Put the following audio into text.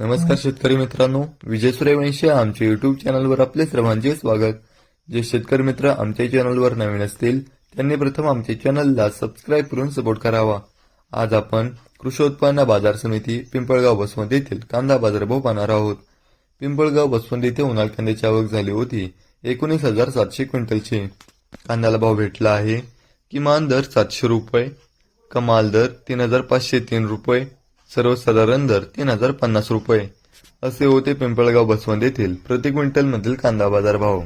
नमस्कार शेतकरी मित्रांनो विजय सूर्यवंशी आमच्या युट्यूब चॅनलवर आपले सर्वांचे स्वागत. जे शेतकरी मित्र आमच्या चॅनलवर नवीन असतील त्यांनी प्रथम आमच्या चॅनलला सबस्क्राईब करून सपोर्ट करावा. आज आपण कृषी उत्पन्न बाजार समिती पिंपळगाव बसवंत येथील कांदा बाजारभाव पाहणार आहोत. पिंपळगाव बसवंत येथे उन्हाळ कांद्याची आवक झाली होती एकोणीस हजार सातशे क्विंटलची. कांद्याला भाव भेटला आहे किमान दर सातशे रुपये कमाल दर तीन हजार पाचशे तीन रुपये सर्वसाधारण दर तीन हजार पन्नास रुपये. असे होते पिंपळगाव बसवंत येथील प्रति क्विंटल मधील कांदा बाजार भाव